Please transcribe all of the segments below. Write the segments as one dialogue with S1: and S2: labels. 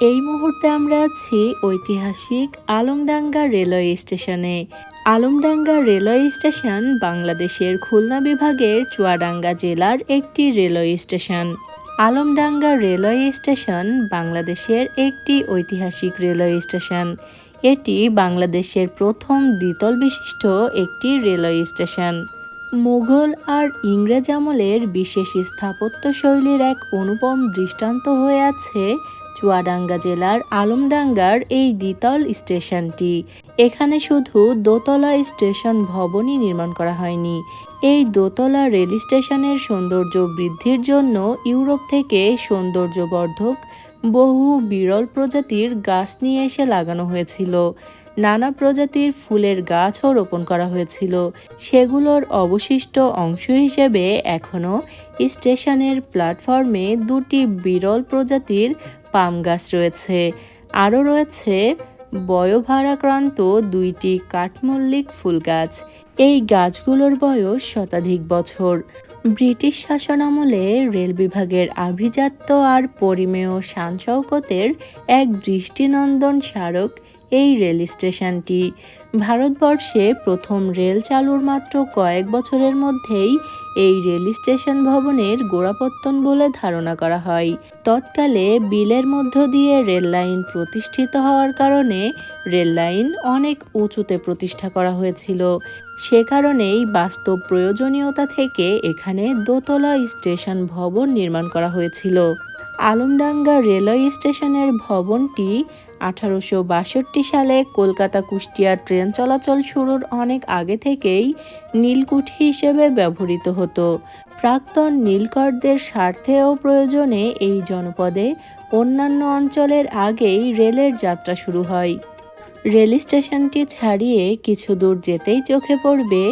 S1: এই মুহূর্তে আমরা আছি ঐতিহাসিক আলমডাঙ্গা রেলওয়ে স্টেশনে। আলমডাঙ্গা রেলওয়ে স্টেশন বাংলাদেশের খুলনা বিভাগের চুয়াডাঙ্গা জেলার একটি railway station. Alamdanga railway station বাংলাদেশের একটি ঐতিহাসিক রেলওয়ে স্টেশন। এটি বাংলাদেশের প্রথম দ্বিতল বিশিষ্ট একটি রেলওয়ে স্টেশন। মুঘল আর ইংরেজ আমলের বিশেষ স্থাপত্য শৈলীর এক অনুপম দৃষ্টান্ত হয়ে আছে চুয়াডাঙ্গা জেলার আলমডাঙ্গার এই দ্বিতল স্টেশনটি। এখানে শুধু দোতলা স্টেশন ভবনই নির্মাণ করা হয়নি। এই দোতলা রেল স্টেশনের সৌন্দর্য বৃদ্ধির জন্য ইউরোপ থেকে সৌন্দর্যবর্ধক, বহু বিরল প্রজাতির গাছ নিয়ে এসে লাগানো হয়েছিল। নানা প্রজাতির ফুলের গাছও রোপণ করা হয়েছিল। সেগুলোর অবশিষ্ট অংশ হিসেবে এখনও স্টেশনের প্ল্যাটফর্মে দুটি বিরল প্রজাতির পাম গাছ রয়েছে। আরও রয়েছে বয়োভারাক্রান্ত দুইটি কাঠমল্লিক ফুল গাছ। এই গাছগুলোর বয়স শতাধিক বছর। ব্রিটিশ শাসন আমলে রেল বিভাগের আভিজাত্য আর পরিমেয় শান শওকতের এক দৃষ্টিনন্দন স্মারক এই রেল স্টেশনটি ভারতবর্ষে প্রথম রেল চালুর মাত্র কয়েক বছরের মধ্যেই এই রেল স্টেশন ভবনের গোড়াপত্তন বলে ধারণা করা হয়। তৎকালে বিলের মধ্য দিয়ে রেল লাইন প্রতিষ্ঠিত হওয়ার কারণে রেল লাইন অনেক উঁচুতে প্রতিষ্ঠা করা হয়েছিল। সে কারণেই বাস্তব প্রয়োজনীয়তা থেকে এখানে দোতলা স্টেশন ভবন নির্মাণ করা হয়েছিল। আলমডাঙ্গা রেলওয়ে স্টেশনের ভবনটি আঠারোশো বাষট্টি সালে কলকাতা কুষ্টিয়া ট্রেন চলাচল শুরুর অনেক আগে থেকেই নীলকুঠি হিসেবে ব্যবহৃত হতো। প্রাক্তন নীলকরদের স্বার্থে ও প্রয়োজনে এই জনপদে অন্যান্য অঞ্চলের আগেই রেলের যাত্রা শুরু হয়। রেল স্টেশনটি ছাড়িয়ে কিছু দূর যেতেই চোখে পড়বে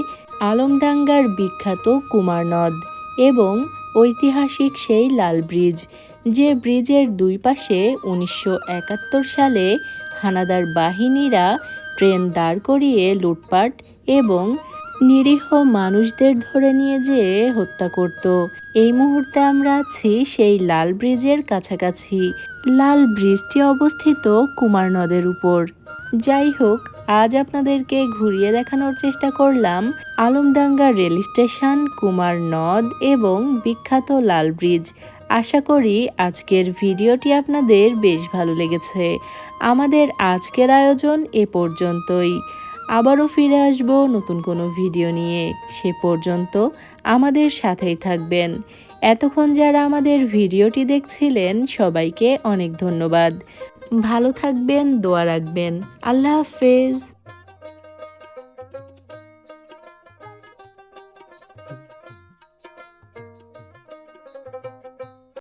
S1: আলমডাঙ্গার বিখ্যাত কুমার নদ এবং ঐতিহাসিক সেই লাল ব্রিজ। যে ব্রিজের দুই পাশে উনিশশো একাত্তর সালে হানাদার বাহিনীরা ট্রেন দাঁড় করিয়ে লুটপাট এবং নিরীহ মানুষদের ধরে নিয়ে যেয়ে হত্যা করত। এই মুহূর্তে আমরা আছি সেই লাল ব্রিজের কাছাকাছি। লাল ব্রিজটি অবস্থিত কুমার নদের উপর। যাই হোক, আজ আপনাদেরকে ঘুরিয়ে দেখানোর চেষ্টা করলাম আলমডাঙ্গা রেল স্টেশন, কুমার নদ এবং বিখ্যাত লাল ব্রিজ। আশা করি আজকের ভিডিওটি আপনাদের বেশ ভালো লেগেছে। আমাদের আজকের আয়োজন এ পর্যন্তই। আবারও ফিরে আসব নতুন কোনো ভিডিও নিয়ে। সে পর্যন্ত আমাদের সাথেই থাকবেন। এতক্ষণ যারা আমাদের ভিডিওটি দেখছিলেন, সবাইকে অনেক ধন্যবাদ। ভালো থাকবেন, দোয়া রাখবেন। আল্লাহ হাফেজ।